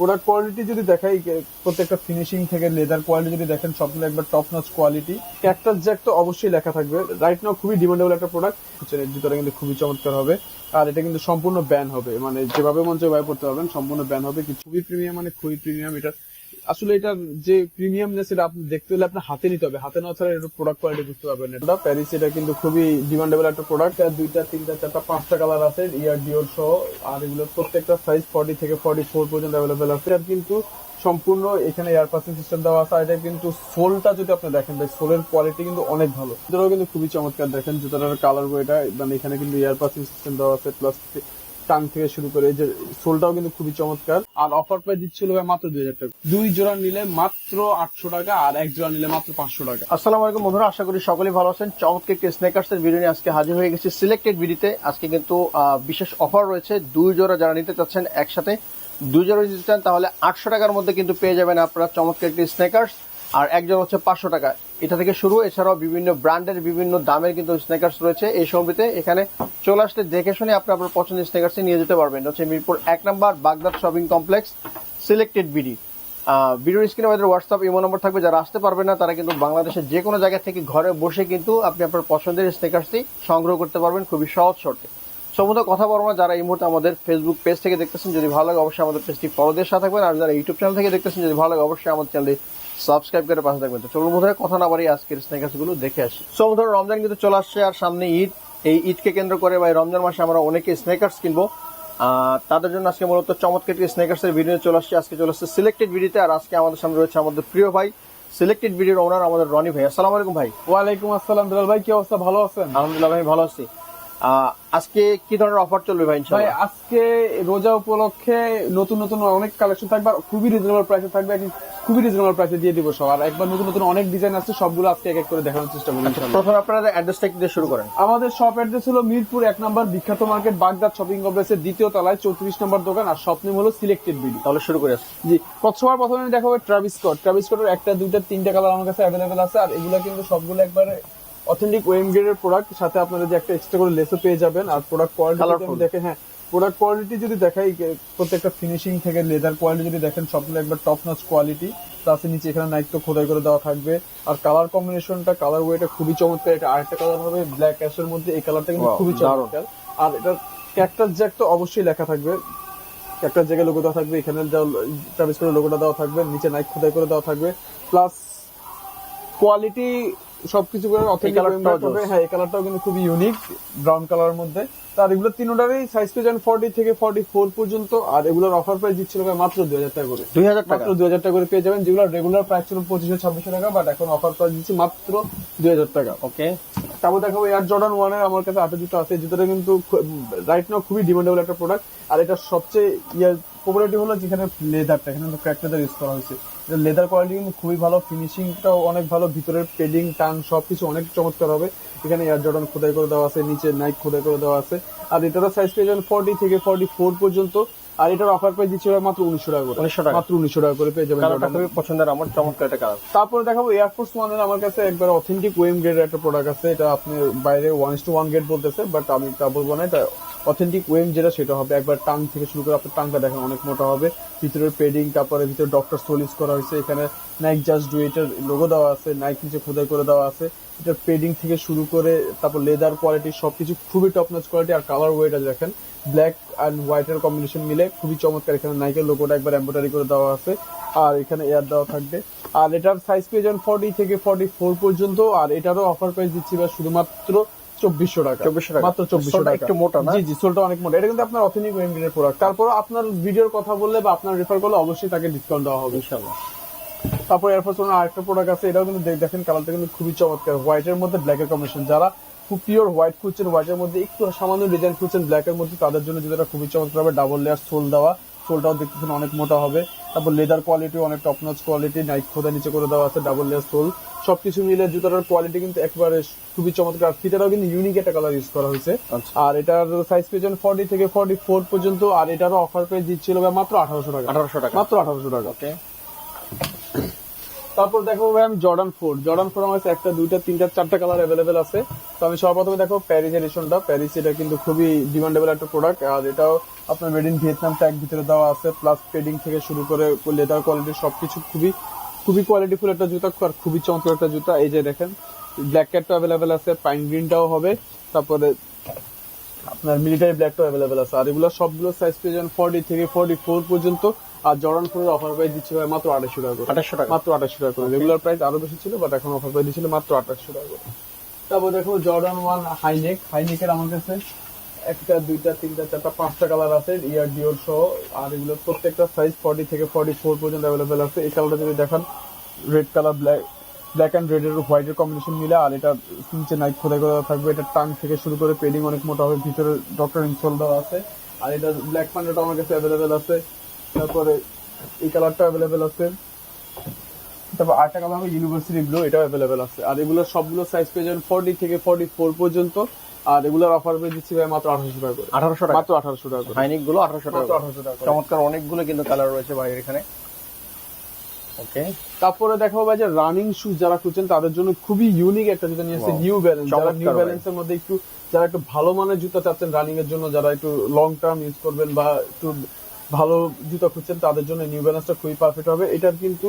Product quality যদি দেখাই প্রত্যেকটা ফিনিশিং থেকে লেদার কোয়ালিটি যদি দেখেন, সবগুলো একবার top notch quality cactus jack তো অবশ্যই লেখা থাকবে। রাইট নাও খুবই ডিমান্ডেবল একটা প্রোডাক্ট ভিতরে কিন্তু খুবই চমৎকার হবে। আর এটা কিন্তু সম্পূর্ণ ব্যান হবে। মানে যেভাবে মঞ্চে ব্যয় করতে পারবেন। সম্পূর্ণ ব্যান হবে। কি খুবই প্রিমিয়াম মানে খুবই প্রিমিয়াম এটা আসলে এটার যে প্রিমিয়ামনেস এটা আপনি দেখতে হলে আপনার হাতে নিতে হবে। হাতে নেওয়া ছাড়া এটা প্রোডাক্ট কোয়ালিটি বুঝতে পারবেন না। এটা প্যারিস এটা কিন্তু খুবই ডিমান্ডেবল একটা প্রোডাক্ট দুইটা, তিনটা, চারটা, পাঁচটা কালার আছে ইয়ার ডিওর সহ। আর এগুলোর প্রত্যেকটা সাইজ ফর্টি থেকে ফর্টি ফোর পর্যন্ত অ্যাভেলেবেল আছে। আর কিন্তু সম্পূর্ণ এখানে এয়ার পাসিং সিস্টেম দেওয়া আছে। এটা কিন্তু সোলটা যদি আপনি দেখেন, ভাই, সোলের কোয়ালিটি কিন্তু অনেক ভালো। জুতোটাও কিন্তু খুবই চমৎকার দেখেন। জুতোটার কালার বইটা মানে এখানে কিন্তু এয়ার পাসিং সিস্টেম দেওয়া আছে প্লাস টাং থেকে শুরু করে যে সোলটাও কিন্তু খুবই চমৎকার। আর অফার প্রাইস দিচ্ছিল মাত্র দুই হাজার টাকা। দুই জোড়া নিলে মাত্র আটশো টাকা, আর এক জোড়া নিলে মাত্র পাঁচশো টাকা। আসসালামু আলাইকুম বন্ধুরা, আশা করি সকলেই ভালো আছেন। চমৎকার একটি স্নেকার্স এর ভিডিও নিয়ে আজকে হাজির হয়ে গেছি সিলেক্টেড ভিডিওতে আজকে কিন্তু বিশেষ অফার রয়েছে। দুই জোড়া যারা নিতে চাচ্ছেন একসাথে, দুই জোড়া নিতে চান তাহলে আটশো টাকার মধ্যে কিন্তু পেয়ে যাবেন আপনারা চমৎকার একটি স্নেকার্স আর একজন হচ্ছে পাঁচশো টাকা। এটা থেকে শুরু, এছাড়াও বিভিন্ন ব্র্যান্ডের বিভিন্ন দামের কিন্তু স্নেকার্স রয়েছে এই সময়তে এখানে চলে আসলে দেখে শুনে আপনি আপনার পছন্দের স্নেকার্স নিয়ে যেতে পারবেন। হচ্ছে মিরপুর এক নম্বর Baghdad shopping complex selected BD ভিডিওর স্ক্রিনে আমাদের হোয়াটসঅ্যাপ ইমো নম্বর থাকবে। যারা আসতে পারবে না, তারা কিন্তু বাংলাদেশের যে কোনো জায়গা থেকে ঘরে বসে কিন্তু আপনি আপনার পছন্দের স্নেকার্সটি সংগ্রহ করতে পারবেন খুবই সহজ শর্তে। সমস্ত কথা বলব না, যারা এই মুহূর্তে আমাদের ফেসবুক পেজ থেকে দেখতেছেন, যদি ভালো লাগে অবশ্যই আমাদের পেজটি ফলো দিয়ে সাথে থাকবেন। আর যারা ইউটিউব চ্যানেল থেকে দেখতেছেন, যদি ভালো লাগে অবশ্যই আমাদের চ্যানেলটি সাবস্ক্রাইব করে পাশে থাকবেন। তো চলুন বন্ধুরা কথা না বাড়ি আজকের স্নেকার্সগুলো দেখে আসি। সো বন্ধুরা রমজান কিন্তু চলে আসছে আর সামনে ঈদ। এই ঈদকে কেন্দ্র করে বা রমজান মাসে আমরা অনেকে স্নেকার্স কিনবো। তাদের জন্য আজকে মূলত চমৎকার একটি স্নেকার্স এর ভিডিও চলে আসছে। আজকে চলে আসছে সিলেক্টেড ভিডিওতে আর আজকে আমাদের সামনে রয়েছে আমাদের প্রিয় ভাই সিলেক্টেড ভিডিওর ওনার আমাদের রনি ভাই। আসসালামু আলাইকুম ভাই। ওয়ালাইকুম আসসালাম দুলাল ভাই কি অবস্থা? ভালো আছেন? আলহামদুলিল্লাহ ভাই ভালো আছি। আজকে কি ধরনের অফার চলবে ভাই ভাই আজকে রোজা উপলক্ষে নতুন নতুন অনেক কালেকশন থাকবে আর খুবই রিজনেবল প্রাইসে থাকবে খুবই রিজনেবল প্রাইসে দিয়ে দিব সব। আর একবার নতুন নতুন অনেক ডিজাইন আছে সবগুলো আজকে এক এক করে দেখানোর চেষ্টা করব। প্রথমে আপনারা অ্যাড্রেসটা দিয়ে শুরু করেন। আমাদের শপ অ্যাড্রেস হলো মিরপুর এক নম্বর বিখ্যাত মার্কেট বাগদাদ শপিং কমপ্লেক্সের দ্বিতীয় তলায় চৌত্রিশ নম্বর দোকান আর স্বপ্ন হলো সিলেক্টেড বিডি তাহলে শুরু করে জি সবার প্রথমে দেখাবো ট্রাভিস কোড ট্রাভিস কোডের একটা দুইটা তিনটা কালার আমার কাছে অ্যাভেলেবেল আছে আর এগুলো কিন্তু সবগুলো একবারে অথেন্টিক ওয়েম গ্রেডের প্রোডাক্ট সাথে আপনারা যে একটা এক্সট্রা করে লেসও পেয়ে যাবেন আর প্রোডাক্ট কোয়ালিটি. দেখে হ্যাঁ প্রোডাক্ট কোয়ালিটি যদি দেখাই প্রত্যেকটা ফিনিশিং থেকে লেদার কোয়ালিটি যদি দেখেন সবগুলো একবার টপ নচ কোয়ালিটি প্লাস নিচে এখানে নাইট্রো খোদাই করে দেওয়া থাকবে আর কালার কম্বিনেশনটা কালার ওয়েটা খুবই চমৎকার এটা আরেকটা কালার হবে ব্ল্যাক অ্যাশের মধ্যে এই কালারটা কিন্তু খুবই। চমৎকার আর এটা ক্যাক্টাস জ্যাক তো অবশ্যই লেখা থাকবে একটা জ্যাকের লোগো দেওয়া থাকবে এখানে ট্রাভিস করে লোগোটা দেওয়া থাকবে নিচে নাইক খোদাই করে দেওয়া থাকবে প্লাস কোয়ালিটি সবকিছু করে অথেন্টিক হবে হ্যাঁ এই কালারটাও কিন্তু খুবই ইউনিক ব্রাউন কালারের মধ্যে। আর এগুলো তিনোটারই সাইজ পেয়ে যান ফর্টি থেকে ফর্টি ফোর পর্যন্ত। আর এগুলোর অফার প্রাইস দিচ্ছিল মাত্র দুই হাজার টাকা করে। দুই হাজার টাকা? দুই হাজার টাকা করে পেয়ে যাবেন। যেগুলো রেগুলার প্রাইস ছিল পঁচিশশো ছাব্বিশশো টাকা বাট এখন অফার প্রাইস দিচ্ছি মাত্র দুই হাজার টাকা। ওকে তারপর দেখাবো এয়ার জর্ডান ওয়ানের আমার কাছে আটা জুতো আছে জুতোটা কিন্তু রাইট নাও খুবই ডিমান্ডেবল একটা প্রোডাক্ট আর এটা সবচেয়ে ইয়ার পপুলারিটি হলো যেখানে লেদারটা এখানে ক্র্যাক লেদার ইউজ করা হয়েছে। লেদার কোয়ালিটি কিন্তু খুবই ভালো ফিনিশিংটাও অনেক ভালো, ভিতরের পেডিং টান সব কিছু অনেক চমৎকার হবে। এখানে এয়ার জর্ডান খোদাই করে দেওয়া আছে, নিচে নাইক খোদাই করে দেওয়া আছে। আর এটারও সাইজ পেয়ে যাবেন ফর্টি থেকে ফর্টি ফোর পর্যন্ত। আর এটার অফার প্রাইস দিচ্ছে মাত্র উনিশশো টাকা করে 1900 টাকা। মাত্র উনিশশো টাকা করে পেয়ে যাবেন কালারটা। খুবই পছন্দের আমার চমৎকার একটা কালার তারপরে দেখাবো এয়ারফোর্স ওয়ানের আমার কাছে একবার অথেন্টিক ওয়েম গ্রেডের একটা প্রোডাক্ট আছে এটা আপনি বাইরে ওয়ান টু ওয়ান গ্রেড বলতেছে বাট আমি তা বলব না এটা অথেন্টিক ওয়েম যেটা, সেটা হবে একবার টাং থেকে শুরু করে আপনার টাংটা দেখেন অনেক মোটা হবে। ভিতরের পেডিং তারপরে ভিতরে ডক্টর সোলিস করা হয়েছে। এখানে নাইক জাস্ট ডু এটার লোগো দেওয়া আছে নাইক নিচে খোদাই করে দেওয়া আছে। এটার পেডিং থেকে শুরু করে, তারপর লেদার কোয়ালিটি সবকিছু খুবই টপ কোয়ালিটি আর কালার ওয়েটা দেখেন। ব্ল্যাক অ্যান্ড হোয়াইটের কম্বিনেশন মিলে খুবই চমৎকার এখানে নাইকের লোগোটা একবার এম্ব্রয়ডারি করে দেওয়া আছে। আর এখানে এয়ার দেওয়া থাকবে। আর এটার সাইজ পেয়ে যাবেন ফর্টি থেকে ফর্টি ফোর পর্যন্ত। আর এটারও অফার প্রাইস দিচ্ছি বা শুধুমাত্র চব্বিশশো টাকা। 2400 টাকা। মাত্র চব্বিশশো টাকা। একটু মোটা না? জি জি সোলটা অনেক মোটা। এটা কিন্তু আপনার ওয়েমগ্রেডের প্রোডাক্ট তারপর আপনার ভিডিওর কথা বললে বা আপনার রেফার করলে অবশ্যই তাকে ডিসকাউন্ট দেওয়া হবে। ইনশাআল্লাহ। তারপর ওয়ান আরেকটা প্রোডাক্ট আছে। এটাও কিন্তু দেখেন কালারটা কিন্তু খুবই চমৎকার। হোয়াইটের মধ্যে ব্ল্যাকের কম্বিনেশন যারা খুব পিওর হোয়াইট খুঁজছেন হোয়াইটের মধ্যে একটু সামান্য ডিজাইন খুঁজছেন ব্ল্যাকের মধ্যে তাদের জন্য যেটা খুবই চমৎকার হবে ডাবল লেয়ার সোল দেওয়া। সোলটাও দেখতেছেন অনেক মোটা হবে। তারপর লেদার কোয়ালিটি অনেক টপ নচ কোয়ালিটি নাইক খোদা নিচে করে দেওয়া আছে ডাবল লেয়ার সোল সব কিছু মিলে জুতাটার কোয়ালিটি কিন্তু একবারে খুবই চমৎকার। আর ফিতাটাও কিন্তু ইউনিক একটা কালার ইউজ করা হয়েছে। আচ্ছা। আর এটার সাইজ পেয়েছেন ফর্টি থেকে ফর্টি ফোর পর্যন্ত আর এটারও অফার প্রাইস দিচ্ছিল মাত্র আঠারোশো টাকা। আঠারোশো টাকা। মাত্র আঠারোশো টাকা। ওকে তারপর দেখো ভাই, আমি জর্ডান ফোর জর্ডান ফোর আমার একটা, দুইটা, তিনটা, চারটা কালার অ্যাভেলেবেল আছে। তো আমি সর্বপ্রথমে দেখো প্যারিস এডিশনটা প্যারিস এটা কিন্তু খুবই ডিমান্ডেবল একটা প্রোডাক্ট আর এটাও আপনার মেড ইন ভিয়েতনাম ট্যাগ ভিতরে দেওয়া আছে। প্লাস পেডিং থেকে শুরু করে লেদার কোয়ালিটি সবকিছু খুবই খুবই কোয়ালিটিফুল একটা জুতা আর খুবই চমৎকার একটা জুতা। এই যে দেখেন ব্ল্যাক ক্যাটটা অ্যাভেলেবেল আছে পাইন গ্রিনটাও হবে। তারপরে আপনার মিলিটারি ব্ল্যাকটাও অ্যাভেলেবেল আছে। আর এগুলো সবগুলো সাইজ পেয়ে যাবেন ফর্টি থেকে ফর্টি ফোর পর্যন্ত। আর জর্ডান ফোরের অফার প্রাইস দিচ্ছে ভাই মাত্র আড়াইশো টাকা করে। আঠাশশো টাকা। মাত্র আঠাশশো টাকা করে। রেগুলার প্রাইস আরও বেশি ছিল বাট এখন অফার প্রাইস দিচ্ছিল মাত্র আঠাশশো টাকা করে। তারপর দেখো জর্ডান ওয়ান হাইনেক হাইনেকের আমার কাছে একটা দুইটা তিনটা চারটা পাঁচটা কালার আছে ইয়ার ডিওর সহ। আর এগুলো প্রত্যেকটা সাইজ ফর্টি থেকে ফর্টি ফোর পর্যন্ত অ্যাভেলেবেল আছে। এই কালারটা যদি দেখান red colour black black and red এর হোয়াইট এর কম্বিনেশন মিলে আর এটা নিচে নাইট খোদাই করা থাকবে। এটা টাং থেকে শুরু করে পেডিং অনেক মোটা হবে ভিতরে ডক্টর ইনসোল দেওয়া আছে। আর এটা ব্ল্যাক প্যান্টটা আমার কাছে অ্যাভেলেবেল আছে। তারপরে এই কালারটা অ্যাভেলেবেল আছে। তারপর আরেকটা কালার হবে ইউনিভার্সিটি ব্লু এটাও অ্যাভেলেবেল আছে। আর এগুলো সবগুলো সাইজ পেয়ে যাবেন ফর্টি থেকে ফর্টি ফোর পর্যন্ত। আর এগুলোর অফার পেয়ে দিচ্ছি ভাই মাত্র আঠারোশো টাকা করে। আঠারোশো টাকা? মাত্র আঠারোশো টাকা করে। হাইনিকগুলো আঠারোশো টাকা। আঠারোশো টাকা করে। চমৎকার অনেকগুলো কিন্তু কালার রয়েছে বাইরের এখানে। ওকে তারপরে দেখা হবে যে রানিং শুজ যারা খুঁজছেন তাদের জন্য খুবই ইউনিক একটা জুতা নিয়ে এসেছে নিউ ব্যালেন্স যারা নিউ ভাই। ব্যালেন্স এর মধ্যে একটু যারা একটু ভালো মানের জুতা চাচ্ছেন রানিং এর জন্য যারা একটু লং টার্ম ইউজ করবেন বা একটু ভালো জুতা খুঁজছেন, তাদের জন্য নিউ ব্যালেন্সটা খুবই পারফেক্ট হবে। এটার কিন্তু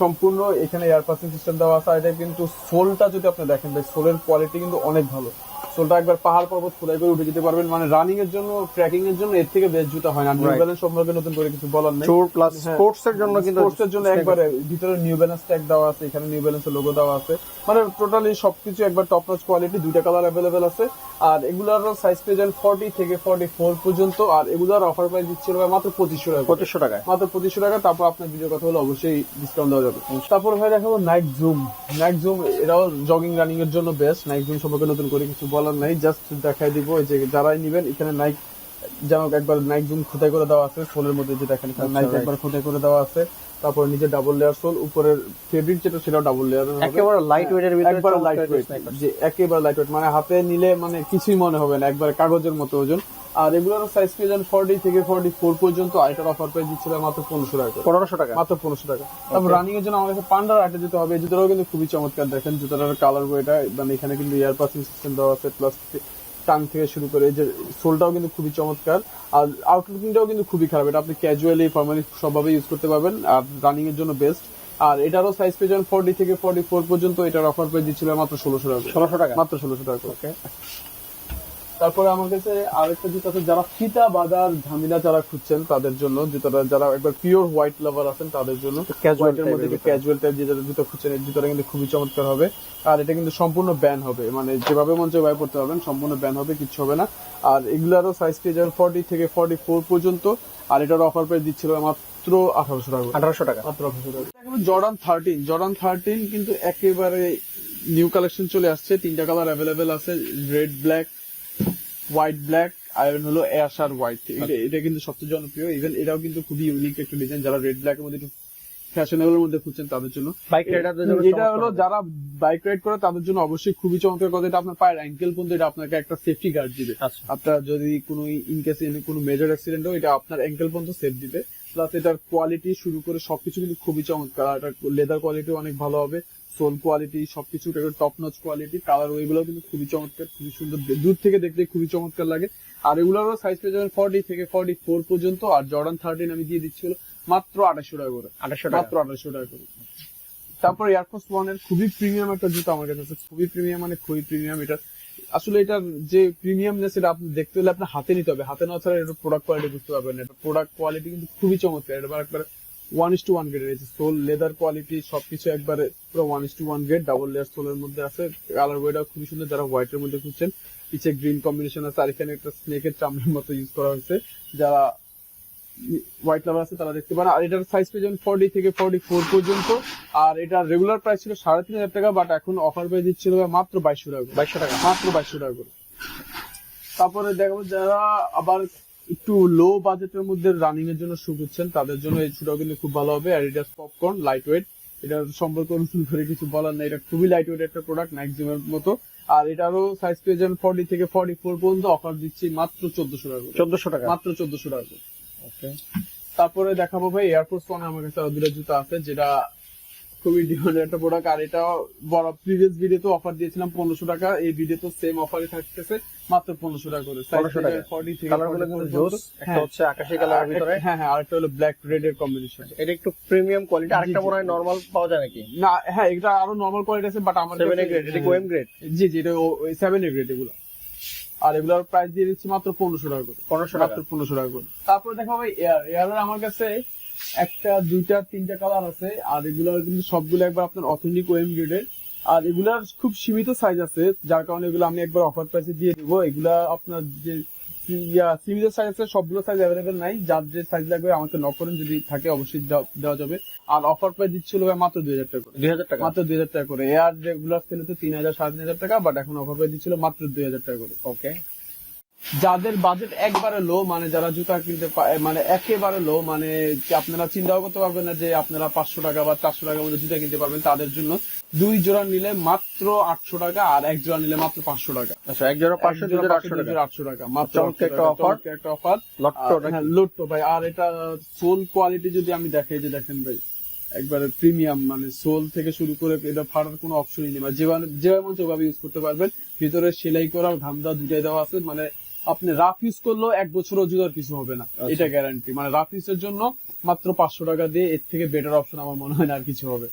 সম্পূর্ণ এখানে এয়ার পাসিং সিস্টেম দেওয়া আছে এটা কিন্তু সোলটা যদি আপনি দেখেন, ভাই, সোলের কোয়ালিটি কিন্তু অনেক ভালো। সোলটা একবার পাহাড় পর্বত খোদাই করে উঠে যেতে পারবেন। মানে রানিং এর জন্য ট্রেকিং এর জন্য এর থেকে বেস্ট জুতা হয় না। নিউ ব্যালেন্স সম্পর্কে নতুন করে কিছু বলার নেই। চোর প্লাস। স্পোর্টস এর জন্য কিন্তু স্পোর্টসের জন্য একবারে ভিতরে নিউ ব্যালেন্স ট্যাগ দেওয়া আছে এখানে নিউ ব্যালেন্সের লোগো দেওয়া আছে। মানে টোটালি সবকিছু একবার টপ নচ কোয়ালিটি দুইটা কালার অ্যাভেলেবেল আছে। আর এগুলার সাইজ পেয়ে যান ফর্টি থেকে ফর্টি ফোর পর্যন্ত। আর এগুলার অফার প্রাইস দিচ্ছিল মাত্র পঁচিশশো টাকা করে। পঁচিশশো টাকায়। মাত্র পঁচিশশো টাকা তারপর আপনার ভিডিও কথা হলে অবশ্যই ডিসকাউন্ট দেওয়া যাবে। তারপর ভাই দেখাবো নাইট জুম নাইট জুম এরাও জগিং রানিং এর জন্য বেস্ট নাইট জুম সম্পর্কে নতুন করে কিছু বলার নাই জাস্ট দেখাই দিব ওই যে যারাই নিবেন এখানে নাইক যেমন একবার নাইক জুম খোদাই করে দেওয়া আছে ফোনের মধ্যে যে দেখেন নাইক একবার খোদাই করে দেওয়া আছে। তারপর নিচে ডাবল লেয়ার সোল উপরের ফেব্রিক যেটা সেটাও ডাবল লেয়ার একেবারে লাইট ওয়েটের ভিতরে একবার লাইট ওয়েট যে একেবারে লাইট ওয়েট মানে হাতে নিলে মানে কিছুই মনে হবে না একবার কাগজের মতো ওজন। আর এগুলোর সাইজ পেয়ে যান ফর্টি থেকে ফর্টি ফোর পর্যন্ত আর এটার অফার পেয়ে দিচ্ছিল মাত্র পনেরোশো টাকা করে। পনেরোশো টাকা? মাত্র পনেরোশো টাকা। তারপর রানিং এর জন্য আমার কাছে পান্ডার আটে জুতো হবে জুতোটাও কিন্তু খুবই চমৎকার দেখেন জুতোটার কালার বইটা মানে এখানে কিন্তু এয়ার পাসিং সিস্টেম দেওয়া আছে প্লাস টাং থেকে শুরু করে এই যে সোলটাও কিন্তু খুবই চমৎকার। আর আউটলুকিংটাও কিন্তু খুবই খারাপ। এটা আপনি ক্যাজুয়ালি ফর্মালি সবভাবে ইউজ করতে পারবেন আর রানিং এর জন্য বেস্ট আর এটারও সাইজ পেয়ে যাবেন ফর্টি থেকে ফর্টি ফোর পর্যন্ত এটার অফার পেয়ে দিচ্ছিল মাত্র ষোলোশো টাকা ষোলোশো টাকা? মাত্র ষোলোশো টাকা। ওকে তারপরে আমার কাছে আরেকটা জুতো আছে যারা ফিতা বাজার ঝামেলা যারা খুঁজছেন তাদের জন্য জুতোটা যারা একবার পিওর হোয়াইট লাভার আছেন তাদের জন্য হোয়াইটের মধ্যে ক্যাজুয়াল টাইপ যে জুতো খুঁজছেন এই জুতোটা কিন্তু খুবই চমৎকার হবে। আর এটা কিন্তু সম্পূর্ণ ব্যান হবে। মানে যেভাবে মন চায় ভাবে পড়তে পারবেন সম্পূর্ণ ব্যান হবে কিছু হবে না। আর এগুলারও সাইজ পেয়ে যাবেন ফর্টি থেকে ফর্টি ফোর পর্যন্ত। আর এটার অফার পেয়ে দিচ্ছিল মাত্র আঠারোশো টাকা। আঠারোশো টাকা। মাত্র আঠারোশো টাকা। জর্ডান থার্টিন জর্ডান থার্টিন কিন্তু একেবারে নিউ কালেকশন চলে আসছে। তিনটা কালার অ্যাভেলেবেল আছে red black white black iron হলো অ্যাশ আর হোয়াইট এটা কিন্তু সবচেয়ে জনপ্রিয়। ইভেন এটাও কিন্তু খুবই ইউনিক একটা ডিজাইন যারা রেড ব্ল্যাক এর মধ্যে একটু ফ্যাশনেবল মধ্যে খুঁজছেন তাদের জন্য। বাইক রাইডারদের এটা হলো যারা বাইক রাইড করে তাদের জন্য অবশ্যই খুবই চমৎকার কথা। এটা আপনার পায়ের অ্যাঙ্কেল পর্যন্ত এটা আপনাকে একটা সেফটি গার্ড দিবে। আচ্ছা। আপনার যদি কোনো ইন কেস কোনো মেজর অ্যাক্সিডেন্ট হয় এটা আপনার অ্যাঙ্কেল পর্যন্ত সেফ দিবে। প্লাস এটার কোয়ালিটি শুরু করে সবকিছু কিন্তু খুবই চমৎকার। আর লেদার কোয়ালিটি অনেক ভালো হবে। সোল কোয়ালিটি সবকিছু টপ নচ কোয়ালিটি কালার ওইগুলো কিন্তু খুবই চমৎকার খুবই সুন্দর। দূর থেকে দেখতে খুবই চমৎকার লাগে। আর এগুলোরও সাইজ পেয়ে যাবেন ফর্টি থেকে ফর্টি ফোর পর্যন্ত। আর জর্ডান থার্টিন আমি দিয়ে দিচ্ছি মাত্র আঠাশশো টাকা করে। মাত্র আঠাশশো টাকা করে। তারপর এয়ারফোর্স ওয়ানের খুবই প্রিমিয়াম একটা জুতো আমার কাছে খুবই প্রিমিয়াম মানে খুবই প্রিমিয়াম এটা আসলে এটার যে প্রিমিয়ামনেস এটা আপনি দেখতে হলে আপনার হাতে নিতে হবে। হাতে না ছাড়া এটা প্রোডাক্ট কোয়ালিটি বুঝতে পারবেন না। এটা প্রোডাক্ট কোয়ালিটি কিন্তু খুবই চমৎকার। এটা একবার one is to one grade রয়েছে সোল লেদার কোয়ালিটি সবকিছু একবারে পুরো one is to one grade double layer সোলের মধ্যে আছে। কালার ওয়েটাও খুবই সুন্দর। যারা হোয়াইটের মধ্যে খুঁজছেন, পিছে গ্রিন কম্বিনেশন আছে। আর এখানে একটা স্নেকের চামড়ার মতো ইউজ করা হয়েছে। যারা হোয়াইট লাভার আছে তারা দেখতে পারেন আর এটার সাইজ পেয়ে যাবেন ফর্টি থেকে ফর্টি ফোর পর্যন্ত। আর এটার রেগুলার প্রাইস ছিল সাড়ে তিন হাজার টাকা বাট এখন অফার পেয়ে দিচ্ছিল মাত্র বাইশশো টাকা। বাইশশো টাকা। মাত্র বাইশশো টাকা করে। তারপরে দেখাবো যারা আবার একটু লো বাজেটের মধ্যে রানিং এর জন্য শু করছেন তাদের জন্য এই শুটাও কিন্তু খুব ভালো হবে। আর এটা পপকর্ন লাইট ওয়েট এটার সম্পর্কে নতুন করে কিছু বলার নেই। এটা খুবই লাইট ওয়েট একটা প্রোডাক্ট ম্যাক্সিমাম মতো। আর এটারও সাইজ পেয়ে যাবেন ফর্টি থেকে ফর্টি ফোর পর্যন্ত অফার দিচ্ছি মাত্র চোদ্দশো টাকা। চোদ্দশো টাকা। মাত্র চোদ্দশো টাকা ওকে তারপরে দেখাবো ভাই এয়ারফোর্স ওয়ান আমার কাছে দুটো জুতো আছে যেটা খুবই ডিমান্ডেড একটা প্রোডাক্ট আর এটা বড় প্রিভিয়াস ভিডিওতে অফার দিয়েছিলাম পনেরোশো টাকা এই ভিডিওতে সেম অফারই থাকতেছে মাত্র পনেরোশো টাকা করে। 1500 টাকা। ফর্টি থেকে কালার একটা হচ্ছে আকাশি কালারের ভিতরে। হ্যাঁ হ্যাঁ আরেকটা হলো ব্ল্যাক রেড এর কম্বিনেশন এটা একটু প্রিমিয়াম কোয়ালিটি আরেকটা মনে হয়। নরমাল পাওয়া যায় নাকি? না হ্যাঁ এটা আরও নর্মাল কোয়ালিটি আছে বাট আমাদের সেভেন গ্রেড এটা হ্যাঁ, কোয়েম গ্রেড জি জি এটা সেভেন গ্রেড এগুলো। আর এগুলোর প্রাইস দিয়ে দিচ্ছি মাত্র পনেরোশো টাকা করে পনেরোশো মাত্র পনেরোশো টাকা করে। তারপরে দেখো ভাই এয়ার এয়ারের আমার কাছে একটা দুইটা তিনটা কালার আছে আর এগুলোর কিন্তু সবগুলো একবার আপনার অথেন্টিক ওয়েম গ্রেডের আর এগুলার খুব সীমিত সাইজ আছে যার কারণে এগুলো আমি একবার অফার প্রাইসে দিয়ে দিবো। এগুলা আপনার যে ইয়া, সাইজ আছে সবগুলো সাইজ অ্যাভেলেবেল নাই। যার যে সাইজ লাগবে আমাকে নক করেন যদি থাকে অবশ্যই দেওয়া- যাবে। আর অফার প্রাইস দিচ্ছিল মাত্র দুই হাজার টাকা করে। দুই হাজার টাকা? মাত্র দুই হাজার টাকা করে। এয়ার রেগুলার সেল তো তিন হাজার সাড়ে তিন হাজার টাকা বাট এখন অফার প্রাইস দিচ্ছিল মাত্র দুই হাজার টাকা করে। ওকে যাদের বাজেট একবারে লো মানে যারা জুতা কিনতে মানে একেবারে লো মানে আপনারা চিন্তাও করতে পারবেন না যে আপনারা পাঁচশো টাকা বা চারশো টাকার মধ্যে জুতা কিনতে পারবেন তাদের জন্য দুই জোড়া নিলে মাত্র আটশো টাকা আর এক জোড়া নিলে মাত্র পাঁচশো টাকা। আচ্ছা এক জোড়া পাঁচশো জোড়া আটশো টাকা। মাত্র একটা। চমৎকার একটা অফার লট্টো হ্যাঁ ভাই আর এটা সোল কোয়ালিটি যদি আমি দেখাই যে দেখেন ভাই একবারে প্রিমিয়াম মানে সোল থেকে শুরু করে এটা ফাটার কোনো অপশনই নেই। যেভাবে যেভাবে মন সেভাবে ইউজ করতে পারবেন। ভিতরে সেলাই করা ঘাম দেওয়া দুটাই দেওয়া আছে মানে আপনি রাফ ইউজ করলেও এক বছর রোজগার কিছু হবে না। আচ্ছা। এটা গ্যারান্টি মানে রাফ ইউজের জন্য মাত্র পাঁচশো টাকা দিয়ে এর থেকে বেটার অপশন আমার মনে হয় না আর কিছু হবে।